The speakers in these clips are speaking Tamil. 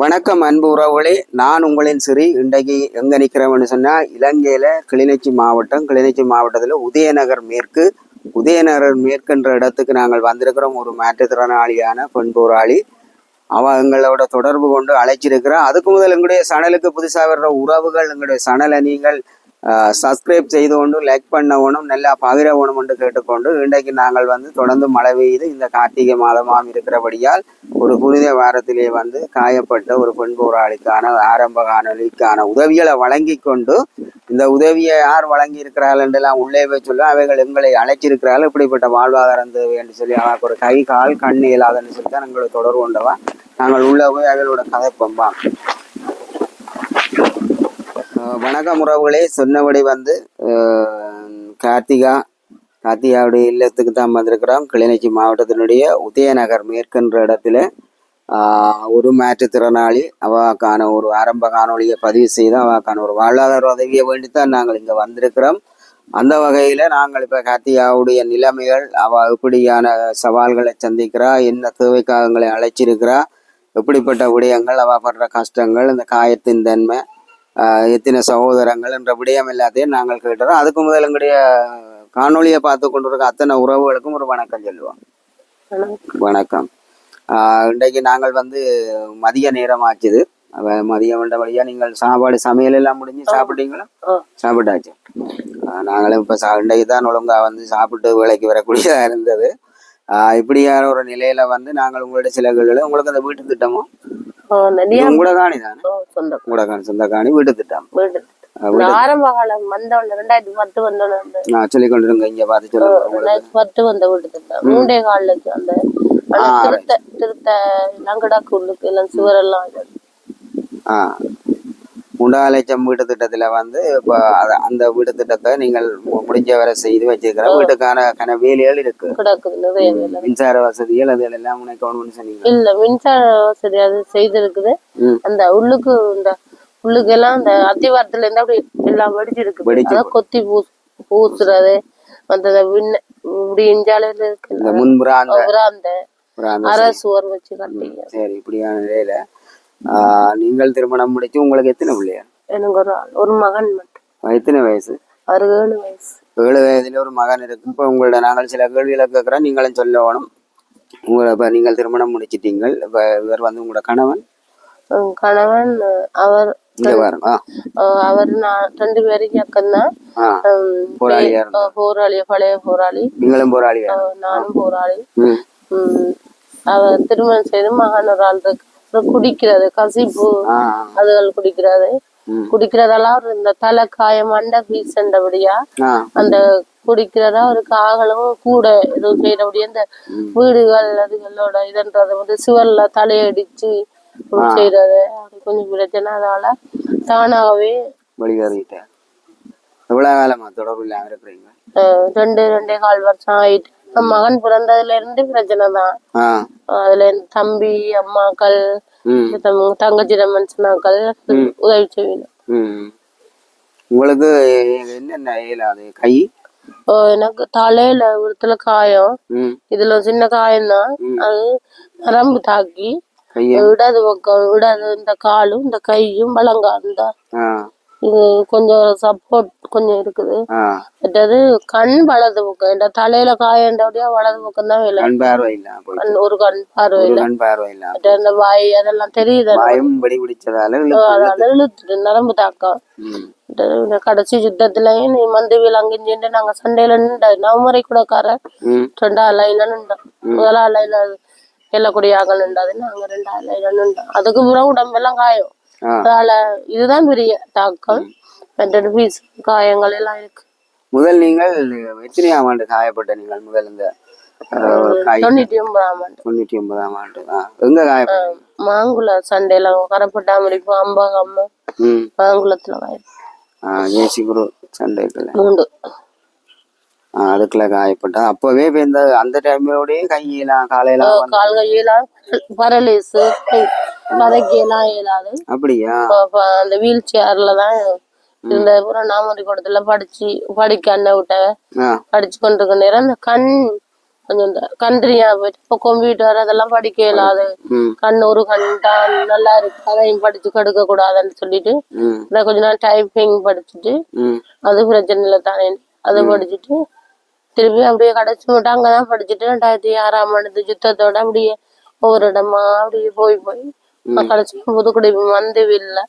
வணக்கம் அன்பு உறவுகளே நான் உங்களின் சிறி இன்றைக்கு எங்கே நிற்கிறேன்னு சொன்னால் இலங்கையில் கிளிநொச்சி மாவட்டம் கிளிநொச்சி மாவட்டத்தில் உதயநகர் மேற்கு உதயநகர் மேற்குன்ற இடத்துக்கு நாங்கள் வந்திருக்கிறோம். ஒரு மாற்றுத்திறனாளியான பெண் போராளி. அவ எங்களோட தொடர்பு கொண்டு அழைச்சிருக்கிறோம் அதுக்கு முதல் எங்களுடைய சணலுக்கு புதுசாக வர்ற உறவுகள் எங்களுடைய சணலை நீங்கள் சப்ஸ்கிரைப் செய்து கொண்டு லைக் பண்ணவனும் நல்லா பகிர வேணும் என்று கேட்டுக்கொண்டு இன்றைக்கு நாங்கள் வந்து தொடர்ந்து மழை பெய்து இந்த கார்த்திகை மாதமாம் இருக்கிறபடியால் ஒரு புனித வாரத்திலே வந்து காயப்பட்ட ஒரு பெண் போராளிக்கான ஆரம்ப காணொலிக்கான உதவிகளை வழங்கி கொண்டு இந்த உதவியை யார் வழங்கி இருக்கிறார்கள் என்றெல்லாம் உள்ளே போய் சொல்ல அவைகள் எங்களை அழைச்சிருக்கிறார்கள் இப்படிப்பட்ட வாழ்வாதாரம் தேவை என்று சொல்லி அவருக்கு ஒரு கை கால் கண் இயலாதன்னு சொல்லி தான் எங்களை தொடர்பு கொண்டவா நாங்கள் உள்ளே போய் அவைகளோட கதை பம்பா வணக்கம் உறவுகளே சொன்னபடி வந்து கார்த்திகா கார்த்திகாவுடைய இல்லத்துக்கு தான் வந்திருக்கிறோம். கிளிநொச்சி மாவட்டத்தினுடைய உதயநகர் மேற்கின்ற இடத்துல ஒரு மாற்றுத்திறனாளி அவாக்கான ஒரு ஆரம்ப காணொளியை பதிவு செய்து அவாக்கான ஒரு வாழ்வாதார உதவியை வேண்டித்தான் நாங்கள் இங்கே வந்திருக்கிறோம். அந்த வகையில் நாங்கள் இப்போ கார்த்திகாவுடைய நிலைமைகள் அவ எப்படியான சவால்களை சந்திக்கிறா என்ன தேவைக்காகங்களை அழைச்சிருக்கிறா எப்படிப்பட்ட விடயங்கள் அவ படுற கஷ்டங்கள் இந்த காயத்தின் தன்மை எத்தனை சகோதரங்கள் என்ற விடயம் எல்லாத்தையும் நாங்கள் கேட்டுறோம். அதுக்கு முதல் எங்களுடைய காணொளியை பார்த்து கொண்டிருக்க அத்தனை உறவுகளுக்கும் ஒரு வணக்கம் சொல்லுவோம். வணக்கம். இன்றைக்கு நாங்கள் வந்து மதிய நேரம் ஆச்சுது. மதியம் வழியா நீங்கள் சாப்பாடு சமையல் எல்லாம் முடிஞ்சு சாப்பிட்டீங்களா. சாப்பிட்டாச்சு. நாங்களும் இப்போ சா இன்றைக்கு தான் ஒழுங்கா வந்து சாப்பிட்டு வேலைக்கு வரக்கூடியதா இருந்தது. இப்படியான ஒரு நிலையில வந்து நாங்கள் உங்களுடைய சில உங்களுக்கு அந்த வீட்டு திட்டமோ நிறைய இது உங்களோட காணி தானே? சொந்தம் உங்களோட காணி சொந்த காணி வீட்டு திட்டம் வீடு இந்த ஆரம்ப காலம் வந்தவன ரெண்டாயிரத்தி பத்து நான் சொல்லி கொண்டிருங்க இங்க பார்த்து சொல்லுங்க ரெண்டாயிரத்தி பத்து வந்த வீடு திட்டம் மூண்டே காலுக்கு அந்த. திருத்த திருத்த லங்கடாக்கு உள்ளுக்கு எல்லாம் சுவரெல்லாம் மூன்றாம் லட்சம் வீட்டு திட்டத்துல வந்து இப்போ அந்த வீட்டு திட்டத்தை நீங்கள் முடிஞ்ச வரை செய்து வச்சிருக்கிற வீட்டுக்கான கன வேலைகள் இருக்கு. மின்சார வசதிகள் அது எல்லாம் முனைக்கணும்னு சொன்னீங்க. இல்ல மின்சார வசதி அது செய்திருக்குது. அந்த உள்ளுக்கு இந்த உள்ளுக்கு எல்லாம் அந்த அத்திவாரத்துல இருந்து அப்படி எல்லாம் வெடிச்சிருக்கு. வெடிச்சு அதான் கொத்தி பூ பூசுறது அந்த விண்ண இப்படி இஞ்சாலையில இருக்கு இந்த முன்புற அந்த வச்சு கட்டிங்க. சரி இப்படியான நிலையில நீங்கள் திருமணம் முடிச்சு உங்களுக்கு எத்தனை பிள்ளையா எனக்கு ஒரு ஒரு மகன் மட்டும். எத்தனை வயசு? அவருக்கு ஏழு வயசு. ஏழு வயதுல ஒரு மகன் இருக்கு இப்போ உங்களோட நாங்கள் சில கேள்விகளை கேட்குறோம். நீங்களும் சொல்ல வேணும் உங்களை இப்போ நீங்கள் திருமணம் முடிச்சிட்டீங்கள். இப்போ இவர் வந்து உங்களோட கணவன்? கணவன் அவர் அவர் நான் ரெண்டு இருந்தா? அஹ், போராளி பழைய போராளி. நீங்களும் போராளியா? அஹ், நானும் போராளி. அவர் திருமணம் செய்து மகன் ஒரு ஆள் இருக்கு. குடிக்கிறது கசிப்பு அதுகள் குடிக்கிறது. குடிக்கிறதெல்லாம் அவர் இந்த தலை காயம் மண்டை பீசண்டபடியா அந்த குடிக்கிறதா ஒரு காகலும் கூட எதுவும் செய்யறபடியா இந்த வீடுகள் அதுகளோட இதுன்றத வந்து சுவர்ல தலையடிச்சு செய்யறது. அது கொஞ்சம் பிரச்சனை. அதனால தானாகவே வெளியேறிட்டேன் எவ்வளவு காலமா தொடர்பு இல்லாம இருக்கிறீங்க ரெண்டு ரெண்டே கால் வருஷம் ஆயிட்டு. மகன் பிறந்ததுல இருந்து பிரச்சனை தான். அதுல தம்பி அம்மாக்கள் ம். தம்- தங்கச்சி மனுஷனாக்கள் உதவி செய்யணும். உங்களுக்கு என்னென்ன இயலாது கை? எனக்கு தலையில ஒருத்துல காயம். இதுல சின்ன காயம் தான் அது நரம்பு தாக்கி இடது பக்கம் இடது இந்த காலும் இந்த கையும் வழங்கால் தான் ஆ. இது கொஞ்சம் சப்போர்ட் கொஞ்சம் இருக்குது. மற்றது கண் வலது பக்கம் இந்த தலையில காயண்டபடியா வலது பக்கம் தான் வேலை. கண் பார்வை கண் ஒரு கண் பார்வை ஒரு கண் பார்வை மற்ற அந்த வாய் அதெல்லாம் தெரியுது பயம் படி பிடிச்சதால இழுத்துட்டு நரம்பு தாக்கம். கடைசி யுத்தத்துலயும் நீ மந்து விலங்குஞ்சிட்டு நாங்க சண்டையில நின்ற நவமுறை கூடக்காரன் ம். ரெண்டாவது லைன்ல நின்றோம். முதலாவது லைன்ல எல்லக்கூடியாக நின்றாது நாங்க ரெண்டாவது லைன்ல நின்றோம். அதுக்கு பிறகு உடம்பெல்லாம் காயம். ஆ. அதனால இதுதான் பெரிய தாக்கம். மற்றது பீஸ் காயங்கள் எல்லாம் இருக்கு. முதல் நீங்கள் எத்தனையாம் ஆண்டு காயப்பட்ட நீங்கள்? முதல் இந்த தொண்ணூத்தி ஒன்பதாம் ஆண்டு. தொண்ணூற்றி ஒன்பதாம் ஆண்டு. எங்க மாங்குள சண்டையில மாங்குளத்துல சண்டைக்குள்ள அதுக்குள்ள காயப்பட்டா. அப்பவே இப்ப இந்த அந்த டைம்லோடய கையெல்லாம் காலையெல்லாம் வந்து கால் கையெல்லாம் பரலேசு கதைக்கெல்லாம் இயலாது அப்படியா? அப்ப- அப்ப அந்த வீல் சேர்ல தான் இருந்த பூரா நாமரி கூடத்துல படிச்சு படிக்க அண்ணன் விட்ட படிச்சு கொண்டிருக்க நேரம் அந்த கண் கொஞ்சம் இந்த கண்ட்ரியா போயிட்டு இப்போ கம்ப்யூட்டர் அதெல்லாம் படிக்க இயலாது. கண் ஒரு கண் தான் நல்லா இருக்கு. அதையும் படிச்சு கெடுக்க கூடாதுன்னு சொல்லிட்டு நான் கொஞ்ச நாள் டைப்பிங் படிச்சுட்டு அது பிரச்சனை இல்லை தானே. அதை படிச்சுட்டு திருப்பி அப்படியே கடைசி மட்டும் அங்கதான் படிச்சுட்டு ரெண்டாயிரத்தி ஆறாம் ஆண்டு யுத்தத்தோட அப்படியே ஒவ்வொரு இடமா அப்படியே போய் போய் நான் கடைசி புதுக்குடி வந்து இல்லை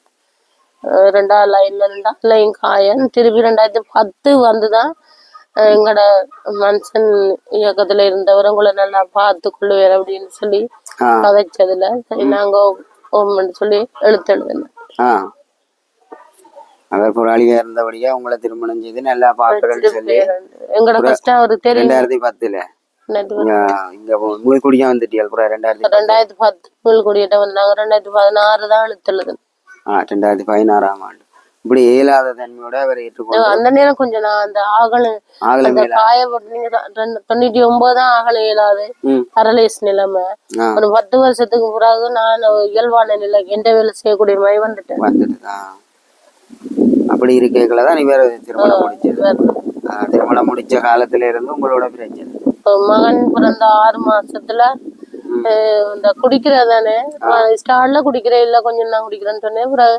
ரெண்டாவது லைன்ல ரெண்டாவது லைன் காயன் திருப்பி ரெண்டாயிரத்தி பத்து வந்துதான் அஹ் எங்களோட மனுஷன் இயக்கத்துல இருந்தவர் உங்களை நல்லா பார்த்து கொள்ளுவேன் அப்படின்னு சொல்லி கதைச்சதுல. சரி நாங்க ஓம்னு சொல்லி எழுத்து எழுதினோம் ஆ அவர் போராளியா இருந்தபடியா உங்களை திருமணம் செய்து நல்லா பாக்குறேன்னு சொல்லி எங்களோட கஷ்டம் அவருக்கு தெரியும் ரெண்டாயிரத்தி பத்துல. இங்க மூழ்குடியா வந்துட்டியல் அப்புறம் ரெண்டாயிரத்தி. ரெண்டாயிரத்தி பத்து புல்குடியிட்ட வந்தாங்க. ரெண்டாயிரத்தி பதினாறு தான் எழுத்து எழுதுனேன் ஆ ரெண்டாயிரத்தி பதினாறாம் ஆண்டு. இப்படி இயலாத தன்மையோட அவர் ஏற்றுக்கொண்டு அந்த நேரம் கொஞ்சம் நான் அந்த ஆகல அந்த காயப்பட்டு நீங்க தொ- ரெண்டு- தொண்ணூத்தி ஒன்பது தான் ஆகல இயலாது. அரலேஸ் நிலைமை. ஒரு பத்து வருஷத்துக்கு பிறகு நான் இயல்பான நிலை எந்த வேலை செய்யக்கூடிய மாதிரி வந்துட்டேன். அப்படி இருக்கைகளை தான் இவர் திருமணம் முடிச்சது திருமணம் முடிச்ச காலத்துல இருந்து உங்களோட பிரச்சனை. மகன் பிறந்த ஆறு மாசத்துல இந்த குடிக்கிறதானே ஸ்டார்ட்ல குடிக்கிறேன் இல்ல கொஞ்சம் நான் குடிக்கிறேன்னு சொன்னேன். பிறகு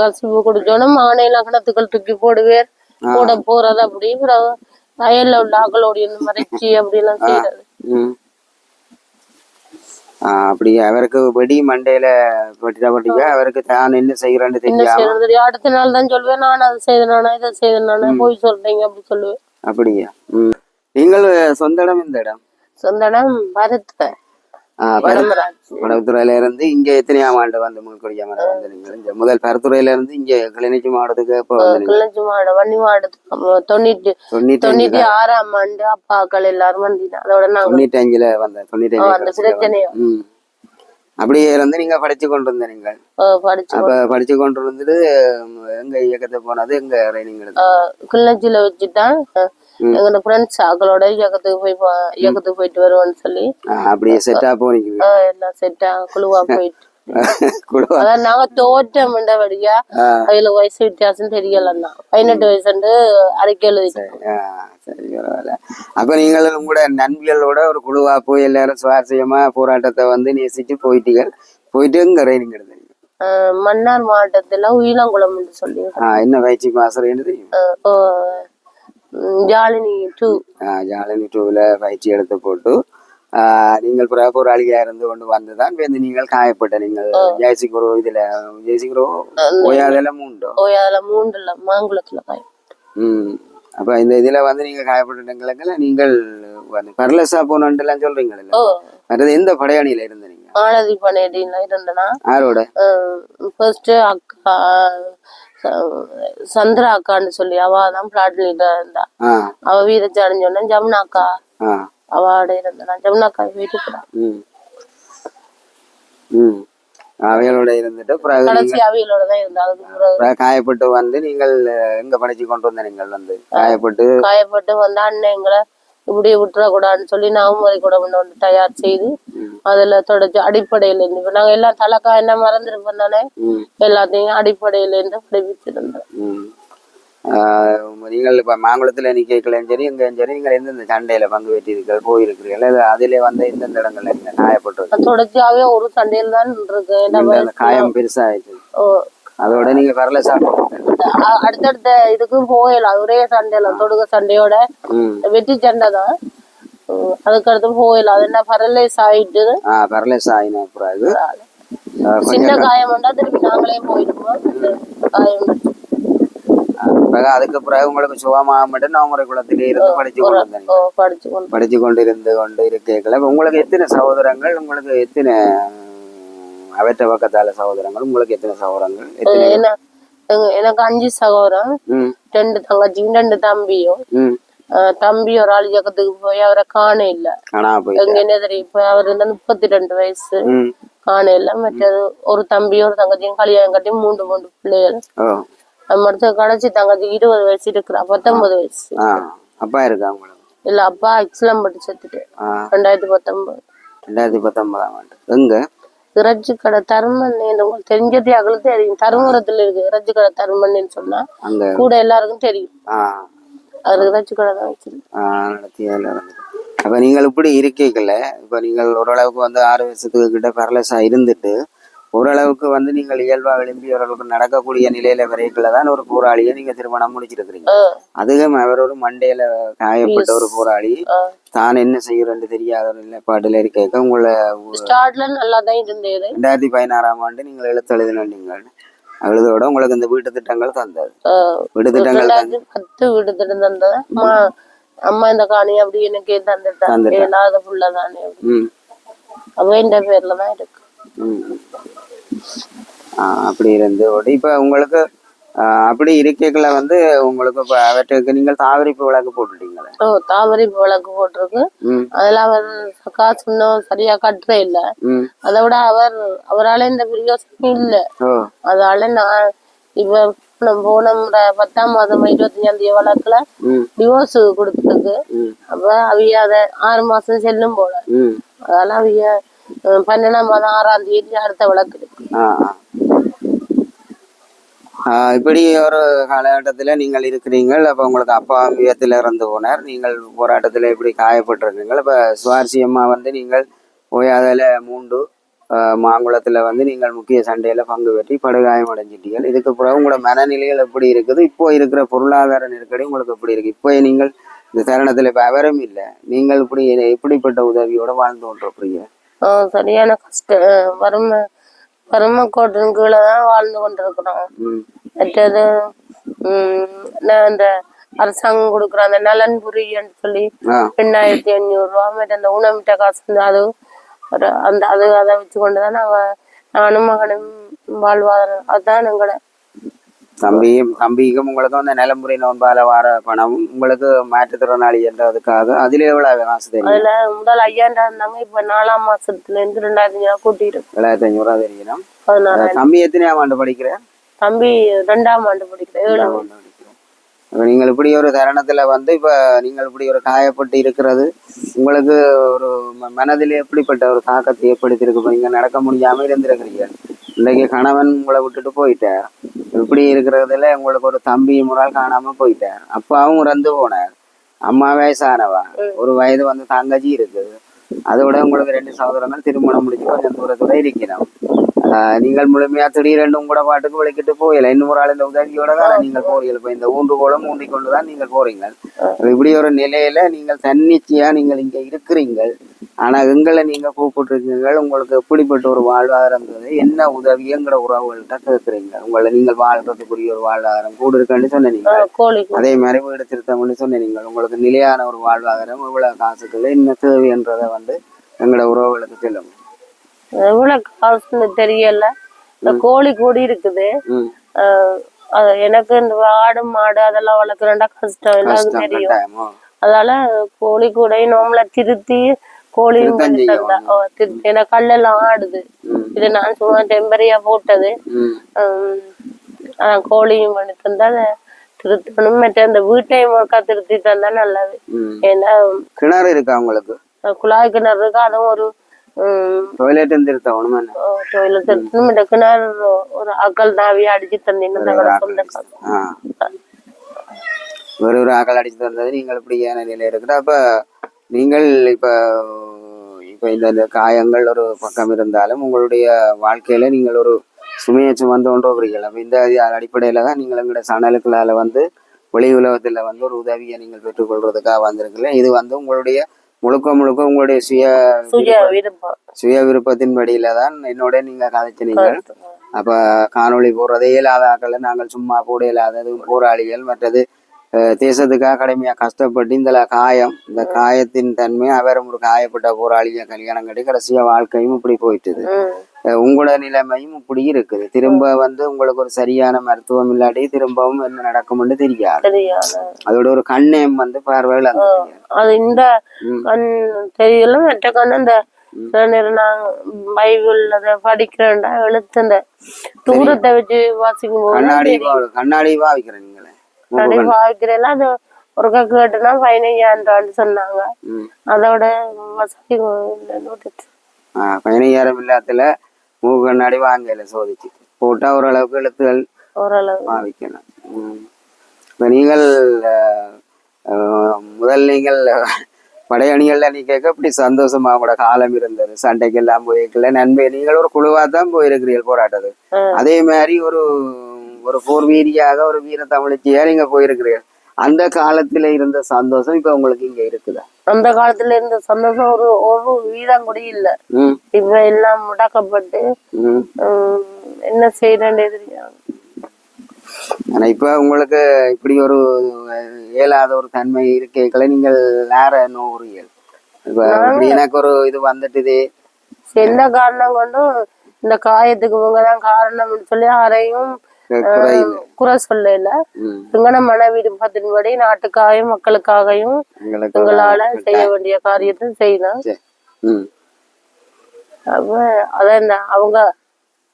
கசிப்பு குடிச்சோன்னா மகனை லக்னத்துக்கள் தூக்கி போடுவேர் போட போறது அப்படி பிறகு வயல்ல உள்ள ஆக்களோடைய மறைச்சி அப்படி எல்லாம் செய்யறது அப்படி அவருக்கு வெடி மண்டையில பட்டிட பட்டிக்க அவருக்கு தான் என்ன செய்யறேன்னு தெரியும். அடுத்த நாள் தான் சொல்லுவேன் நான் அதை செய்தேன் இதை செய்தேன் போய் சொல்றீங்க அப்படி சொல்லுவேன். அப்படியா? நீங்கள் சொந்த இடம் இந்த இடம்? சொந்த இடம் பருத்த படத்துறையில இருந்து இங்க எத்தனையாம் ஆண்டு வந்து முன்கொடியா மரம் வந்து நீங்கள் முதல் பரத்துறையில இருந்து இங்க கிளிநொச்சி மாவட்டத்துக்கு எப்போ கிளஞ்சி மாடு வன்னி தொண்ணூற்றி தொண்ணூத்தி தொண்ணூத்தி ஆறாம் ஆண்டு அப்பாக்கள் எல்லாரும் வந்தீங்க. அதோட நாங்க தொண்ணூத்தி அஞ்சுல வந்தேன் தொண்ணூத்தி அந்த பிரச்சனைய? அப்படியே இருந்து நீங்க படிச்சு கொண்டு வந்த நீங்கள் அப்ப படிச்சு கொண்டு வந்துட்டு எங்க இயக்கத்தை போனது எங்க ட்ரைனிங் எடுத்து கிள்ளச்சியில வச்சுதான் எங்களோட ஃப்ரெண்ட்ஸ் ஆக்களோட இயக்கத்துக்கு போய் இயக்கத்துக்கு போயிட்டு வருவோம்னு சொல்லி. அப்படியே செட்டா போனீங்க. எல்லாம் செட்டா குழுவா போயிட்டு. நாங்க தோற்றம்ன்றபடியா அதுல வயசு வித்தியாசம் தெரியலன்னா பதினெட்டு வயசுண்டு அறிக்கை அப்ப நீங்கள் உங்களோட நண்பிகளோட ஒரு குழுவா போய் எல்லாரும் சுவாரஸ்யமா போராட்டத்தை வந்து நேசிச்சு போயிட்டீங்க. போயிட்டு இங்க எடுத்தீங்க அஹ், மன்னார் மாவட்டத்துல உயிலங்குளம் சொல்லி என்ன பயிற்சி மாசம் ஜாலினி டூ ஜாலினி டூவில் பயிற்சி எடுத்து போட்டு நீங்கள் போராளியா இருந்து கொண்டு வந்துதான் வந்து நீங்கள் காயப்பட்ட நீங்கள் ஜெயசிகுரு இதுல ஜெயசிகுரு ஓயாதெல்லாம் மூண்டோ ஓய் அதுல மூன்றுல மாங்குளத்துல காய் ம் அப்ப இந்த இதுல வந்து நீங்க காயப்பட்டுங்களா நீங்கள் வந்து பர்லஸா போனோன்ட்டுலாம் சொல்றீங்களா ஓ மற்றது எந்த படையணியில இருந்த நீங்க மாலதி பனையடியில இருந்தனா யாரோட ஃபர்ஸ்ட் அக்கா சந்திரா அக்கான்னு சொல்லி அவ தான் பிளாட் லீடர் இருந்தா. அவ வீரச்சாரின்னு சொன்னா ஜமுனா அக்கா. ஆ. அவாட இருந்தா. ஜமுனா அக்கா வீட்டுக்கு ம். ம். அவைகளோட இருந்துட்டு கடைசி அவியலோட தான் இருந்தா. காயப்பட்டு வந்து நீங்கள் எங்க படிச்சு கொண்டு வந்த நீங்கள் வந்து? காயப்பட்டு காயப்பட்டு வந்தா அண்ணன் எங்களை இப்படியே விட்டுறக்கூடாதுன்னு சொல்லி நவமுறை கூட ஒன்று தயார் செய்து அதுல தொடச்சு அடிப்படையில இருந்து இப்ப நாங்க எல்லாம் தலைக்கா என்ன மறந்துருப்போம் தானே? எல்லாத்தையும் அடிப்படையில இருந்து படிப்பிச்சிருந்தோம் நீங்கள் இப்போ மாங்குளத்தில் நிற்கலையும் சரி எங்கேயும் சரி நீங்கள் எந்தெந்த சண்டையில் பங்கு பெற்றிருக்கீர்கள் போயிருக்கிறீர்கள்? அதிலே வந்து எந்தெந்த இடங்கள்ல நீங்கள் காயப்பட்டு தொடர்ச்சியாவே ஒரு சண்டையில் தான் இருக்கு காயம் பெருசாகிடுச்சு ஓ, அதோட நீங்கள் வரல அடுத்தடுத்த இதுக்கும் போயிடலாம் ஒரே சண்டையில தொடுக சண்டையோட வெற்றி சண்டை தான். அதுக்கடுத்து போயிடலாம் அது என்ன பரலைஸ் ஆயிட்டு? ஆ பரலேஸ் ஆகின பிறகு சின்ன காயம் வந்தா திருப்பி நாங்களே போயிடுவோம். காயம். பிறகு அதுக்கு பிறகு உங்களுக்கு சுகமாக மட்டும் நவமுறை குளத்திலே இருந்து படிச்சு கொண்டு படிச்சு கொண்டு. இருந்து கொண்டு இப்ப உங்களுக்கு எத்தனை சகோதரங்கள்? உங்களுக்கு எத்தனை அவற்ற பக்கத்தால சகோதரங்கள் உங்களுக்கு எத்தனை சகோதரங்கள்? எத்தனை எனக்கு அஞ்சு சகோதரம் ரெண்டு தங்கச்சியும் ரெண்டு தம்பியும். தம்பி ஒரு ஆள் இயக்கத்துக்கு போய் அவரை காண இல்ல. எங்க என்ன தெரியும் இப்ப அவர் இருந்தா முப்பத்தி ரெண்டு வயசு காண இல்ல மற்றது ஒரு தம்பியும் ஒரு தங்கச்சியும் கல்யாணம் கட்டி மூன்று மூன்று பிள்ளைகள். மற்ற கடைசி தங்கச்சி இருபது வயசு இருக்கிறா பத்தொன்பது வயசு. அப்பா இருக்கா உங்களுக்கு? இல்ல அப்பா எக்ஸலாம் பட்டு செத்துட்டு ரெண்டாயிரத்தி பத்தொன்பது. ரெண்டாயிரத்தி பத்தொன்பதாம் ஆண்டு. எங்க? இறைச்சி கடை தருமன் உங்களுக்கு தெரிஞ்சது அகலுக்கு தெரியும். தருமபுரத்துல இருக்கு இறைச்சி கடை தருமன்னு சொன்னா கூட எல்லாருக்கும் தெரியும். அது இறைச்சி கடை தான் வச்சிருக்கு அப்ப நீங்கள் இப்படி இருக்கீங்கல்ல இப்ப நீங்கள் ஓரளவுக்கு வந்து ஆறு வருஷத்துக்கு கிட்ட பேரலைஸா இருந்துட்டு ஓரளவுக்கு வந்து நீங்கள் இயல்பா விளம்பி ஓரளவுக்கு நடக்கக்கூடிய நிலையில வரைக்குள்ள தான் ஒரு போராளியை நீங்க திருமணம் முடிச்சிருக்கிறீங்க. அதுவும் அவர் ஒரு மண்டையில காயப்பட்ட ஒரு போராளி. தான் என்ன செய்யறேன்னு தெரியாத ஒரு நிலைப்பாடுல இருக்க உங்களை ரெண்டாயிரத்தி பதினாறாம் ஆண்டு நீங்கள் எழுத்தெழுதின நீங்கள். எழுதோட உங்களுக்கு இந்த வீட்டு திட்டங்கள் தந்தது. வீட்டு திட்டங்கள் பத்து வீடு திட்டம் தந்தது. அம்மா இந்த காணி அப்படி எனக்கு தந்துட்டாங்க புள்ள தானே அப்படி. ம். அவ இந்த பேர்ல தான் இருக்கு. அப்படி இருந்து இப்ப உங்களுக்கு அப்படி இருக்கைகளை வந்து உங்களுக்கு அவற்றுக்கு நீங்கள் தாவரிப்பு விளக்கு போட்டுட்டீங்களே? ஓ தாமரை பூ விளக்கு போட்டிருக்கு. அதுல அவர் காசு இன்னும் சரியா கட்டுற இல்ல. அதை விட அவர் அவரால இந்த பிரயோசனம் இல்ல. அதால நான் இப்ப நம்ம போன முறை பத்தாம் மாதம் இருபத்தஞ்சாம் தேதி வழக்குல டிவோர்ஸ் கொடுத்துருக்கு. அப்ப அவிய அதை ஆறு மாசம் செல்லும் போல. ம். அதெல்லாம் அவிய பன்னெண்டாம் மாதம் ஆறாம் தேதி அடுத்த வழக்கு இப்படி ஒரு காலகட்டத்துல நீங்கள் இருக்கிறீங்கள் அப்போ உங்களுக்கு அப்பா வியத்தில் இறந்து போனார் நீங்கள் போராட்டத்துல இப்படி காயப்பட்டிருக்கீங்கள் இப்ப சுவாரஸ்யமா வந்து நீங்கள் ஓயாதல மூண்டு மாங்குளத்தில் மாங்குளத்துல வந்து நீங்கள் முக்கிய சண்டையில பங்கு பெற்றி படுகாயம் அடைஞ்சிட்டீர்கள் இதுக்கு பிறகு உங்களோட மனநிலைகள் எப்படி இருக்குது இப்போ இருக்கிற பொருளாதார நெருக்கடி உங்களுக்கு எப்படி இருக்கு இப்போ நீங்கள் இந்த தருணத்தில் இப்போ அவரும் இல்லை நீங்கள் இப்படி எப்படிப்பட்ட உதவியோட வாழ்ந்து கொண்டிருக்கிறீங்க சரியான கஷ்டம் வறுமை வறுமை கோட்டின் கீழே தான் வாழ்ந்து கொண்டிருக்கிறோம். மற்றது இந்த அரசாங்கம் கொடுக்குற அந்த நலன் புரியன்னு சொல்லி ரெண்டாயிரத்தி அஞ்சூறு ரூபா மற்ற அந்த உணவிட்ட காசு அது ஒரு அந்த அது அதை வச்சு கொண்டு தான் நாங்கள் நானும் மகனும் வாழ்வாதாரம். அதுதான் எங்களோட தம்பியும் தம்பிக்கும் உங்களுக்கும் அந்த நிலமுறை நோன்பால வர பணமும் உங்களுக்கு மாற்றுத்திறனாளி என்றதுக்காக அதுல எவ்வளவு காசு தெரியும்? அதுல முதல் ஐயாண்டா இருந்தாங்க இப்ப நாலாம் மாசத்துல இருந்து ரெண்டாயிரத்தி அஞ்சு கூட்டி இருக்கு ஏழாயிரத்தி ஐநூறு ரூபா தெரியணும் தம்பி எத்தனையாம் ஆண்டு படிக்கிறேன் தம்பி ரெண்டாம் ஆண்டு படிக்கிறேன் ஏழு ஆண்டு படிக்கிறேன். அப்ப நீங்கள் இப்படி ஒரு தருணத்துல வந்து இப்ப நீங்கள் இப்படி ஒரு காயப்பட்டு இருக்கிறது உங்களுக்கு ஒரு மனதில் எப்படிப்பட்ட ஒரு தாக்கத்தை ஏற்படுத்தியிருக்கு? இப்ப நீங்க நடக்க முடியாம இருந்திருக்கிறீங்க. இன்னைக்கு கணவன் உங்களை விட்டுட்டு போயிட்டார். இப்படி இருக்கிறதுல உங்களுக்கு ஒரு தம்பி முறால் காணாம போயிட்டார். அப்பாவும் இறந்து போனார். அம்மா வயசானவா? ஒரு வயது வந்து தங்கச்சி இருக்குது அதோட உங்களுக்கு ரெண்டு சகோதரங்கள் திருமணம் முடிச்சு கொஞ்சம் தூரத்துல இருக்கணும் நீங்கள் முழுமையா திடீரென்று உங்களோட பாட்டுக்கு விளக்கிட்டு போகல. இன்னும் ஒரு ஆள் இந்த உதவியோட தான் நீங்கள் போறீங்க. இப்ப இந்த ஊன்றுகோலம் ஊண்டி கொண்டு தான் நீங்கள் போறீங்க. இப்படி ஒரு நிலையில நீங்கள் தன்னிச்சையா நீங்கள் இங்க இருக்கிறீங்க ஆனா எங்களை நீங்க கூப்பிட்டுருக்கீங்க உங்களுக்கு எப்படிப்பட்ட ஒரு வாழ்வாதாரம் இருந்தது? என்ன உதவிங்கிற உறவுகள்கிட்ட கேட்குறீங்க. உங்களை நீங்கள் வாழ்றதுக்குரிய ஒரு வாழ்வாதாரம் கூட இருக்குன்னு சொன்னீங்க அதே மாதிரி வீடு திருத்தம்னு சொன்னீங்க உங்களுக்கு நிலையான ஒரு வாழ்வாதாரம் இவ்வளவு காசுக்குள்ள என்ன தேவைன்றதை வந்து எங்களோட உறவுகளுக்கு சொல்லுங்க. எவ்வளவு காசுன்னு தெரியல. இந்த கோழி கூடி இருக்குது. எனக்கு இந்த ஆடு மாடு அதெல்லாம் வளர்க்குறேன்டா கஷ்டம். எல்லாருக்கும் தெரியும். அதால கோழி கூடையும் நோம்பல திருத்தி கோழி திருத்தம் தந்தா ஓ, திருத்தி ஏன்னா கல்லெல்லாம் ஆடுது. இது நான் சும்மா டெம்பரியா போட்டது. அதான் கோழியும் பண்ணி தந்தா திருத்தணும். மற்ற அந்த வீட்டையும் ஒருக்கா திருத்தி தந்தா நல்லது. ஏன்னா கிணறு இருக்கா உங்களுக்கு? குழாய் கிணறு இருக்கு அதுவும் ஒரு திருத்தவணும் என்ன? டொய்லெட் திருத்தணும். இந்த கிணறு ஒரு அக்கல் தாவி அடிச்சு தந்தீங்கன்னா ஒரு ஒரு ஆக்கள் அடிச்சு தந்தது. நீங்கள் இப்படி நிலையில இருக்குது அப்ப நீங்கள் இப்ப இப்ப இந்த காயங்கள் ஒரு பக்கம் இருந்தாலும் உங்களுடைய வாழ்க்கையில நீங்கள் ஒரு சுமையை சுமந்து கொண்டு வருகிறீர்கள். அப்ப இந்த அடிப்படையில தான் நீங்கள் எங்களுடைய சணலுக்களால வந்து வெளி உலகத்துல வந்து ஒரு உதவியை நீங்கள் பெற்றுக்கொள்றதுக்காக வந்திருக்கீங்க இது வந்து உங்களுடைய முழுக்க முழுக்க உங்களுடைய சுய சுய விருப்பத்தின் படியில தான் என்னோட நீங்க கதைச்சினீங்க அப்ப காணொளி போடுறதே இல்லாத ஆக்களை நாங்கள் சும்மா போட இல்லாதது போராளிகள் மற்றது தேசத்துக்காக கடுமையா கஷ்டப்பட்டு இந்த காயம் இந்த காயத்தின் தன்மை அவரும் ஒரு காயப்பட்ட போராளிய கல்யாணம் கட்டி கடைசியா வாழ்க்கையும் இப்படி போயிட்டுது. உங்களோட நிலைமையும் இப்படி இருக்குது. திரும்ப வந்து உங்களுக்கு ஒரு சரியான மருத்துவம் இல்லாட்டி திரும்பவும் என்ன நடக்கும்னு தெரியாது. அதோட ஒரு கண்ணயம் வந்து பார்வையில் அந்த அது இந்த. கண் தெரியல. மற்ற நேரம் நான் பைபிள் அதை படிக்கிறேன்டா எழுத்து இந்த தூரத்தை வச்சு வாசிக்கும் போது கண்ணாடி கண்ணாடி வாவிக்கிறேன் நீங்களே. நிறைய வாசிக்கிறேன் அது ஒரு கேட்டுனா பதினைஞ்சாயிரம் சொன்னாங்க. அதோட வசதி பதினையாயிரம் இல்லாத்துல மூக்கு கண்ணாடி வாங்கல சோதிச்சு. போட்டா ஓரளவுக்கு எழுத்துகள் ஓரளவு. பாவிக்கணும். இப்ப நீங்கள் முதல் நீங்கள் படையணிகள்ல நீ கேட்க இப்படி சந்தோஷமா கூட காலம் இருந்தது. சண்டைக்கு எல்லாம் போயிருக்கல நன்மை நீங்கள் ஒரு குழுவா தான் போயிருக்கிறீர்கள் போராட்டத்துக்கு ஆ. அதே மாதிரி ஒரு ஒரு போர் வீரியாக ஒரு வீர தமிழச்சியா நீங்க போயிருக்கிறீர்கள். அந்த காலத்துல இருந்த சந்தோஷம் இப்ப உங்களுக்கு இங்க இருக்குதா? அந்த காலத்துல இருந்த சந்தோஷம் ஒரு ஒரு வீதம் கூட இல்ல. இப்ப எல்லாம் முடக்கப்பட்டு என்ன செய்யறேன்னு தெரியாது. ஆனா இப்ப உங்களுக்கு இப்படி ஒரு இயலாத ஒரு தன்மை இருக்கேக்களை நீங்கள் நேர நூறியல் இப்ப எனக்கு ஒரு இது வந்துட்டுது. எந்த காரணம் கொண்டும் இந்த காயத்துக்கு இவங்க தான் காரணம்னு சொல்லி யாரையும் குறை சொல்லல மன விருப்பத்தின்படி நாட்டுக்காகவும் மக்களுக்காகவும் எங்களால செய்ய வேண்டிய காரியத்தை செய்யலாம் அப்ப அதான் அவங்க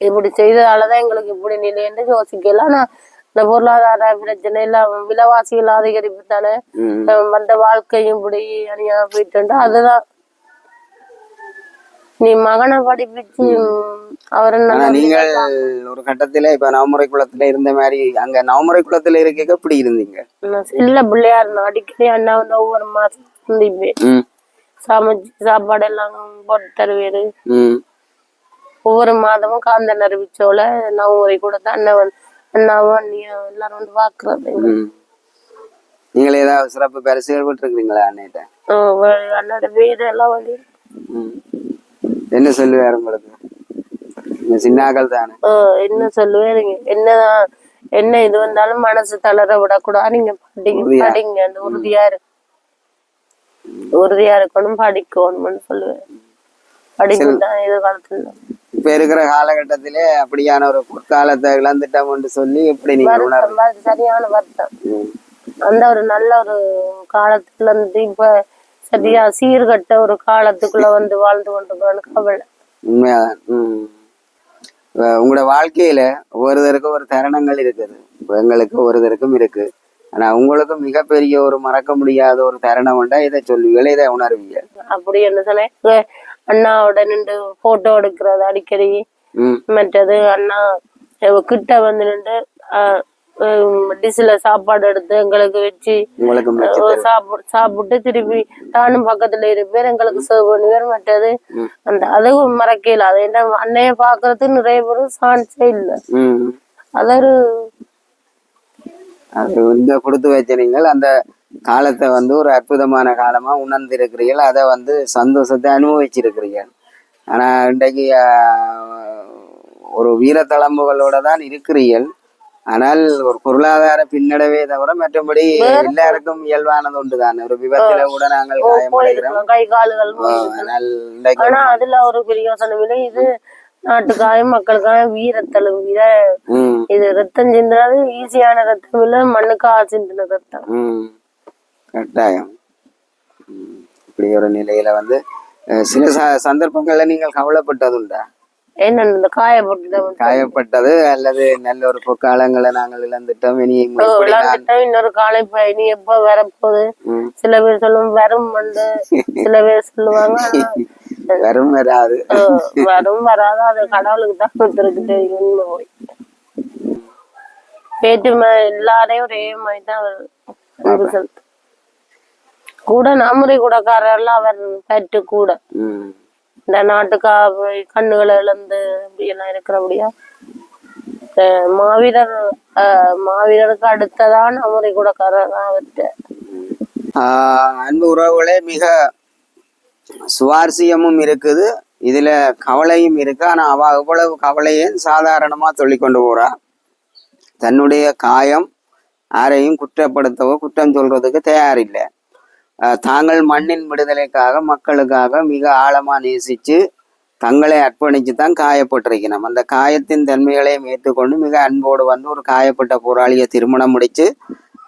இப்படி செய்ததாலதான் எங்களுக்கு இப்படி நிலைன்னு யோசிக்கலாம் ஆனா இந்த பொருளாதார பிரச்சனை இல்ல. விலைவாசிகள் அதிகரிப்பு தானே வந்த வாழ்க்கையும் இப்படி அணியா போயிட்டு அதுதான் நீ மகனை படிப்பிச்சு அவரை நீங்கள் ஒரு கட்டத்துல இப்ப நவமுறை குளத்துல இருந்த மாதிரி அங்க நவமுறை குளத்துல இருக்க எப்படி இருந்தீங்க? செல்ல பிள்ளையா இருந்தேன் அடிக்கடி அண்ணா வந்து ஒவ்வொரு மாசம் சந்திப்பேன் சமைச்சு சாப்பாடு எல்லாம் போட்டு தருவேரு. ஒவ்வொரு மாதமும் காந்த அறிவிச்சோல நவமுறை கூட தான் அண்ணன் வந்து அண்ணாவும் அண்ணியும் எல்லாரும் வந்து பாக்குறது நீங்கள் ஏதாவது சிறப்பு பரிசுகள் விட்டுருக்கீங்களா அன்னைட்ட அண்ணோட வீடு எல்லாம் வந்து என்ன சொல்லுவார் உங்களுக்கு சின்னாக்கள் தானே. என்ன சொல்லுவேன் நீங்க என்னதான் என்ன இது வந்தாலும் மனசு தளர விடக்கூடாது. நீங்க படிங்க. படிங்க உறுதியா இருக்கு உறுதியா இருக்கணும் படிக்கணும்னு சொல்லுவேன் தான் எதிர்காலத்துல. இப்ப இருக்கிற காலகட்டத்திலே அப்படியான ஒரு பொற்காலத்தை இழந்துட்டோம்னு சொல்லி எப்படி நீங்க சரியான வருத்தம். அந்த ஒரு நல்ல ஒரு காலத்துல இருந்து இப்ப சரியா சீர்கட்ட ஒரு காலத்துக்குள்ள வந்து வாழ்ந்து கொண்டிருக்கிறோன்னு கவலை. இப்ப உங்களோட வாழ்க்கையில ஒருத்தருக்கும் ஒரு தருணங்கள் இருக்குது. எங்களுக்கு ஒருத்தருக்கும் இருக்கு. ஆனா உங்களுக்கு மிகப்பெரிய ஒரு மறக்க முடியாத ஒரு தருணம் உண்டா? இதை சொல்லுவீங்க இதை உணர்வீங்க? அப்படி என்ன சொன்னேன்? அண்ணாவோட நின்று போட்டோ எடுக்கிறது அடிக்கடி. மற்றது அண்ணா கிட்ட வந்து நின்று டிஷ்ல சாப்பாடு எடுத்து எங்களுக்கு வச்சு சாப்பிட்டு திருப்பி நானும் பக்கத்துல இருப்பேன் எங்களுக்கு சர்வ் பண்ணுவேன் மற்றது அந்த அதுவும் மறக்கல. அது என்ன அன்னைய பாக்குறதுக்கு நிறைய பேர் சான்ஸே இல்லை. அது ஒரு அது இந்த கொடுத்து வச்ச நீங்கள் அந்த காலத்தை வந்து ஒரு அற்புதமான காலமா உணர்ந்திருக்கிறீர்கள். அதை வந்து சந்தோஷத்தை அனுபவிச்சிருக்கிறீர்கள். ஆனா இன்றைக்கு ஒரு வீரத்தளம்புகளோட தான் இருக்கிறீர்கள். ஆனால் ஒரு பொருளாதார பின்னடைவே தவிர மற்றபடி எல்லாருக்கும் இயல்பானது ஒன்றுதான் ஒரு விபத்துல கூட நாங்கள் கை கால்கள் ஆனால் ஆனா அதுல ஒரு பெரிய யோசனை இல்லை. இது நாட்டுக்காயும் மக்களுக்காயும் வீரத்தழுவு இத ரத்தம் சிந்தினது ஈஸியான ரத்தம் இல்ல. மண்ணுக்கா சிந்தின ரத்தம். கட்டாயம். இப்படி ஒரு நிலையில வந்து சில ச- சந்தர்ப்பங்கள்ல நீங்கள் கவலைப்பட்டதுண்டா? என்ன இந்த காயப்பட்டுட்டோம் காயப்பட்டது அல்லது நல்ல ஒரு பொற்காலங்களை நாங்கள் இழந்துட்டோம். இனி இன்னொரு காலை இனி எப்ப வரப்போகுது. சில பேர் சொல்லுவாங்க வரும் வந்து சில பேர் சொல்லுவாங்க. வரும் வராது. வரும் வராது. அது கடவுளுக்கு தான் ஒருத்தருக்கு தெரியும் வேற்றுமை எல்லாரையும் ஒரே மாதிரி தான் வருது கூட நாமரை கூடக்காரர்லாம் அவர் பற்று கூட. இந்த நாட்டுக்கா கண்ணுகளை இழந்து அப்படியெல்லாம் இருக்கிறபடியா? அஹ் மாவீரர் மாவீரருக்கு அடுத்ததான் நாமரை கூடக்காரர் தான் அவர்கிட்ட ஆஹ், அன்பு உறவுகளே மிக சுவாரஸ்யமும் இருக்குது. இதுல கவலையும் இருக்கு. ஆனா அவ அவ்வளவு கவலையும் சாதாரணமா சொல்லிக்கொண்டு போறா. தன்னுடைய காயம் யாரையும் குற்றப்படுத்தவோ குற்றம் சொல்றதுக்கு தயாரில்லை. தாங்கள் மண்ணின் விடுதலைக்காக மக்களுக்காக மிக ஆழமாக நேசித்து தங்களை அர்ப்பணித்து தான் காயப்பட்டிருக்கணும் அந்த காயத்தின் தன்மைகளையும் ஏற்றுக்கொண்டு மிக அன்போடு வந்து ஒரு காயப்பட்ட போராளியை திருமணம் முடித்து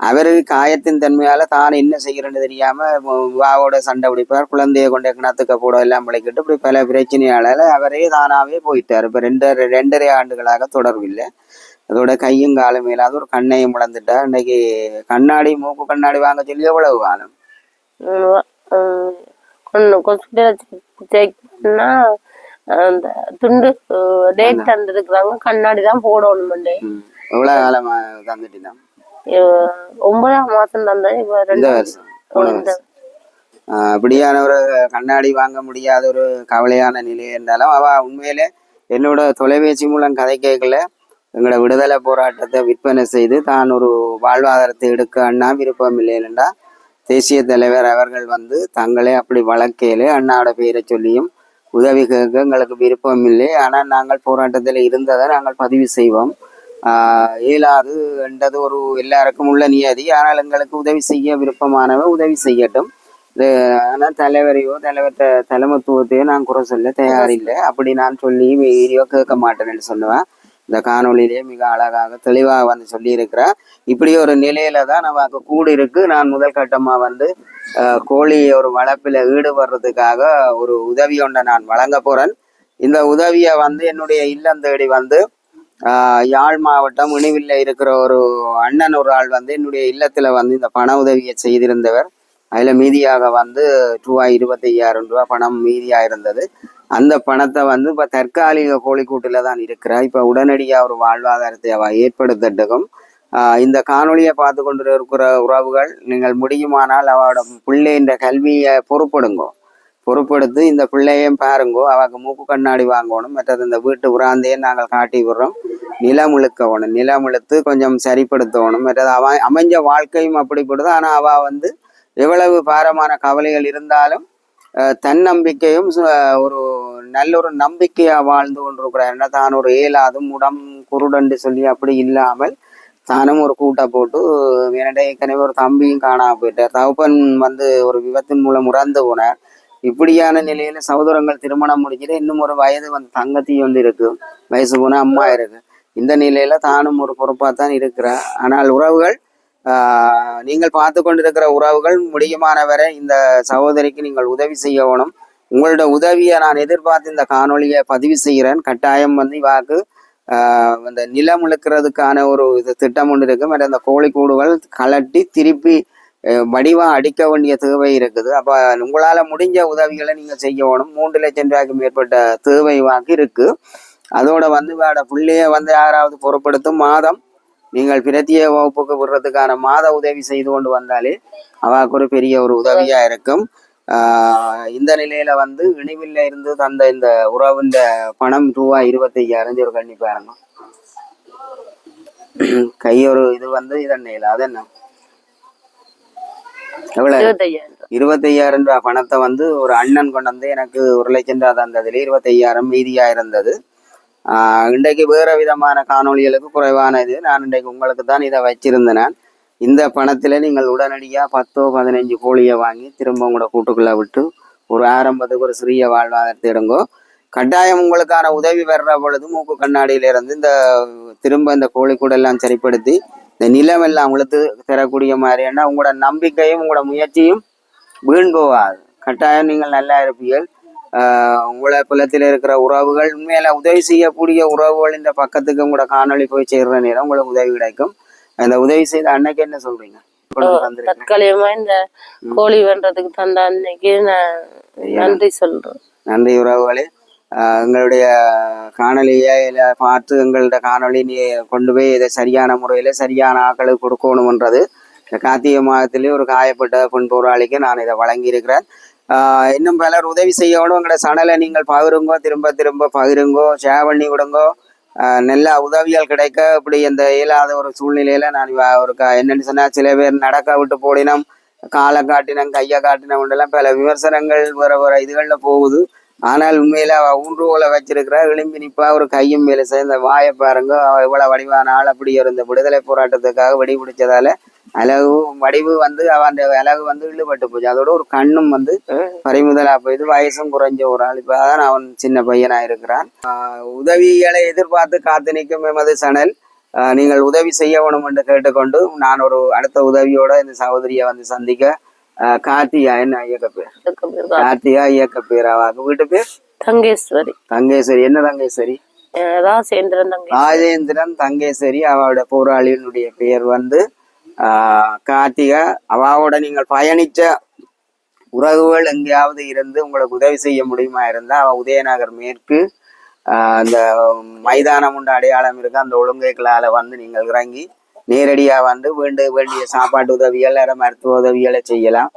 அவருக்கு காயத்தின் தன்மையால் தான் என்ன செய்கிறேன்னு தெரியாமல் வாவோட சண்டை பிடிப்பார் குழந்தைய கொண்டு கிணத்துக்க போட எல்லாம் பிழைக்கிட்டு இப்படி பல பிரச்சனையால அவரே தானாகவே போயிட்டார். இப்போ ரெண்டரை ரெண்டரை ஆண்டுகளாக தொடர்பில்லை. அதோட கையும் காலும் இல்லாத ஒரு கண்ணையும் முழந்துட்டா இன்னைக்கு கண்ணாடி மூக்கு கண்ணாடி வாங்க சொல்லி எவ்வளவு காலம்? கொஞ்சம் ஹாஸ்பிட்டல் செக் பண்ணா அந்த துண்டு டேட் தந்துருக்குறாங்க. கண்ணாடி தான் போடணும் மண்டே. ம். எவ்வளவு காலமா தந்துட்டினா ஒன்பதாம் மாசம் தந்தேன். இப்ப ரெண்டு வருஷம் அப்படியான ஒரு கண்ணாடி வாங்க முடியாத ஒரு கவலையான நிலை இருந்தாலும் அவ உண்மையிலே என்னோட தொலைபேசி மூலம் கதை கேட்கல. எங்களோட விடுதலை போராட்டத்தை விற்பனை செய்து தான் ஒரு வாழ்வாதாரத்தை எடுக்க அண்ணா விருப்பம் இல்லைன்னா தேசிய தலைவர் அவர்கள் வந்து தங்களே அப்படி வழக்கையிலே அண்ணாவோட பெயரை சொல்லியும் உதவி கேட்க எங்களுக்கு விருப்பம் இல்லை. ஆனால் நாங்கள் போராட்டத்தில் இருந்ததை நாங்கள் பதிவு செய்வோம். இயலாது என்றது ஒரு எல்லாருக்கும் உள்ள நியதி. ஆனால் எங்களுக்கு உதவி செய்ய விருப்பமானவ உதவி செய்யட்டும். ஆனால் தலைவரையோ தலைவர் தலைமத்துவத்தையோ நான் குறை சொல்ல தயாரில்லை. அப்படி நான் சொல்லி வீடியோ கேட்க மாட்டேன்னு சொல்லுவேன். இந்த காணொளியிலேயே மிக அழகாக தெளிவாக வந்து சொல்லியிருக்கிறார். இப்படி ஒரு நிலையில தான் நமக்கு கூடு இருக்கு நான் முதல் கட்டமாக வந்து கோழி ஒரு வளர்ப்பில் ஈடுபடுறதுக்காக ஒரு உதவி ஒன்றை நான் வழங்க போகிறேன் இந்த உதவியை வந்து என்னுடைய இல்லம் தேடி வந்து ஆஹ், யாழ் மாவட்டம் இணிவில்ல இருக்கிற ஒரு அண்ணன் ஒரு ஆள் வந்து என்னுடைய இல்லத்தில் வந்து இந்த பண உதவியை செய்திருந்தவர். அதில் மீதியாக வந்து ரூபாய் இருபத்தையாயிரம் ரூபாய் பணம் மீதியாக இருந்தது. அந்த பணத்தை வந்து இப்போ தற்காலிக கோழிக்கூட்டில் தான் இருக்கிறார் இப்போ உடனடியாக ஒரு வாழ்வாதாரத்தை அவ ஏற்படுத்தட்டுக்கும் இந்த காணொலியை பார்த்து கொண்டு இருக்கிற உறவுகள் நீங்கள் முடியுமானால் அவளோட பிள்ளைன்ற கல்வியை பொறுப்படுங்கோ பொறுப்படுத்து இந்த பிள்ளையும் பாருங்கோ. அவக்கு மூக்கு கண்ணாடி வாங்கணும். மற்றது இந்த வீட்டு உராந்தையே நாங்கள் காட்டி விடுறோம். நிலம் இழுக்கணும் நிலம் இழுத்து கொஞ்சம் சரிப்படுத்தணும் மற்றது அவன் அமைஞ்ச வாழ்க்கையும் அப்படிப்படுது ஆனால் அவள் வந்து எவ்வளவு பாரமான கவலைகள் இருந்தாலும் தன்னம்பிக்கையும் சு- ஒரு நல்ல ஒரு நம்பிக்கையா வாழ்ந்து கொண்டிருக்கிறார். என்ன தான் ஒரு ஏழாது முடம் குருடண்டு சொல்லி அப்படி இல்லாமல் தானும் ஒரு கூட்டை போட்டு என்னடா ஏற்கனவே ஒரு தம்பியும் காணாம போயிட்டார். தகப்பன் வந்து ஒரு விபத்தின் மூலம் உறந்து போனார். இப்படியான நிலையில சகோதரங்கள் திருமணம் முடிச்சுட்டு இன்னும் ஒரு வயது வந்து தங்கத்தி வந்து இருக்கு. வயசு போன அம்மா இருக்கு. இந்த நிலையில தானும் ஒரு பொறுப்பா தான் இருக்கிறார். ஆனால் உறவுகள் நீங்கள் பார்த்து கொண்டிருக்கிற உறவுகள் முடியுமானவரை இந்த சகோதரிக்கு நீங்கள் உதவி செய்யணும் உங்களோட உதவியை நான் எதிர்பார்த்து இந்த காணொலியை பதிவு செய்கிறேன். கட்டாயம் வந்து வாக்கு இந்த நிலம் இழுக்கிறதுக்கான ஒரு இது திட்டம் ஒன்று இருக்கு. மற்ற அந்த கோழிக்கூடுகள் கலட்டி திருப்பி வடிவாக அடிக்க வேண்டிய தேவை இருக்குது. அப்போ உங்களால் முடிஞ்ச உதவிகளை நீங்கள் செய்யணும் மூன்று லட்சம் ரூபாய்க்கு மேற்பட்ட தேவை வாக்கு இருக்குது அதோட வந்து வேட பிள்ளைய வந்து யாராவது பொருட்படுத்தும் மாதம் நீங்கள் பிரத்திய வகுப்புக்கு விடுறதுக்கான மாத உதவி செய்து கொண்டு வந்தாலே அவாக்கு ஒரு பெரிய ஒரு உதவியா இருக்கும். ஆஹ் இந்த நிலையில வந்து இணைவில்ல இருந்து தந்த இந்த உறவுன்ற பணம் ரூபாய் இருபத்தி ஐயாயிரம் ஒரு கண்ணி பாருங்க. கை ஒரு இது வந்து இதண்ணையில அது என்ன? எவ்வளவு? இருபத்தையாயிரம் ரூபாய் பணத்தை வந்து ஒரு அண்ணன் கொண்டு வந்து எனக்கு ஒரு லட்சம் ரூபா தந்ததுல இருபத்தையாயிரம் மீதியா இருந்தது. இன்றைக்கு வேறு விதமான காணொளிகளுக்கு குறைவான இது நான் இன்றைக்கு உங்களுக்கு தான் இதை வச்சிருந்தேன். நான் இந்த பணத்தில் நீங்கள் உடனடியாக பத்தோ பதினஞ்சு கோழியை வாங்கி திரும்ப உங்களோட கூட்டுக்குள்ளே விட்டு ஒரு ஆரம்பத்துக்கு ஒரு சிறிய வாழ்வாதாரத்தை எடுங்கோ. கட்டாயம் உங்களுக்கான உதவி வர்ற பொழுது மூக்கு கண்ணாடியிலிருந்து இந்த திரும்ப இந்த கோழிக்கூட எல்லாம் சரிப்படுத்தி இந்த நிலம் எல்லாம் உழுத்து தரக்கூடிய மாதிரியான உங்களோட நம்பிக்கையும் உங்களோட முயற்சியும் வீண் போகாது. கட்டாயம் நீங்கள் நல்லா இருப்பீர்கள். உங்களை குலத்தில் இருக்கிற உறவுகள் உண்மையில உதவி செய்யக்கூடிய உறவுகள் இந்த பக்கத்துக்கு உங்களோட காணொளி போய் சேர்ற நேரம் உங்களுக்கு உதவி கிடைக்கும். அந்த உதவி செய்த அன்னைக்கு என்ன சொல்றீங்க. தற்காலிகமா இந்த கோழி வென்றதுக்கு தந்த அன்னைக்கு நான் நன்றி சொல்றேன். நன்றி உறவுகளே. எங்களுடைய காணொலியை பார்த்து எங்களோட காணொளி நீ கொண்டு போய் இதை சரியான முறையில் சரியான ஆக்களுக்கு கொடுக்கணுமன்றது. இந்த கார்த்திகை மாதத்திலே ஒரு காயப்பட்ட பெண் போராளிக்கு நான் இதை வழங்கியிருக்கிறேன். இன்னும் பலர் உதவி செய்யணும். எங்களோட சனலை நீங்கள் பகிருங்கோ திரும்ப திரும்ப பகிருங்கோ ஷேர் பண்ணி விடுங்கோ நல்ல உதவிகள் கிடைக்க இப்படி இந்த இயலாத ஒரு சூழ்நிலையில நான் ஒரு க- என்னன்னு சொன்னா சில பேர் நடக்க விட்டு போடினோம் காலை காட்டினம் கையை காட்டினம் எல்லாம் பல விமர்சனங்கள் வர வர இதுகளில் போகுது. ஆனால் உண்மையில அவ ஊன்றுகோலை வச்சிருக்கிறா எலும்பி நிப்பா ஒரு கையும் மேலே சேர்ந்த வாயை பாருங்க. இவ்வளவு வடிவான ஆள் அப்படி இருந்த விடுதலை போராட்டத்துக்காக வெடி பிடிச்சதால அழகு வடிவு வந்து அவன் அந்த அழகு வந்து இழுபட்டு போச்சு. அதோட ஒரு கண்ணும் வந்து பறிமுதலா போயிது வயசும் குறைஞ்ச ஒரு ஆள். இப்பதான் அவன் சின்ன பையனா இருக்கிறான். உதவிகளை எதிர்பார்த்து காத்து நிற்கும் எமது சனல் ஆஹ் நீங்கள் உதவி செய்ய வேணும் என்று கேட்டுக்கொண்டு நான் ஒரு அடுத்த உதவியோட இந்த சகோதரியை வந்து சந்திக்க கார்த்திகா என்ன இயக்க பேர்? கார்த்திகா இயக்க பேர்? அவாக்கு வீட்டு பேர்? தங்கேஸ்வரி. தங்கேஸ்வரி. என்ன தங்கேஸ்வரி? தங்கேஸ்வரி. ராஜேந்திரன் தங்கேஸ்வரி. அவளோட போராளியினுடைய பெயர் வந்து கார்த்திகா அவாவோட நீங்கள் பயணிச்ச உறவுகள் எங்கேயாவது இருந்து உங்களுக்கு உதவி செய்ய முடியுமா இருந்தால் அவ உதயநகர் மேற்கு ஆஹ் அந்த மைதானம் உண்டு அடையாளம் இருக்கு. அந்த ஒழுங்கைகளால வந்து நீங்கள் இறங்கி நேரடியா வந்து வேண்டு வேண்டிய சாப்பாட்டு உதவிகள் வேற மருத்துவ உதவிகளை செய்யலாம்.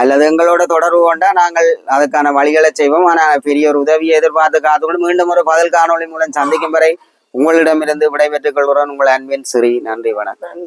அல்லது எங்களோட தொடர்பு கொண்டா நாங்கள் அதுக்கான வழிகளை செய்வோம். ஆனால் பெரிய ஒரு உதவியை எதிர்பார்த்து காத்துக்கொண்டு மீண்டும் ஒரு பதில் காணொளி மூலம் சந்திக்கும் வரை உங்களிடமிருந்து விடைபெற்றுக் கொள்கிறோம். உங்கள் அன்பின் ஸ்ரீ நன்றி வணக்கம்.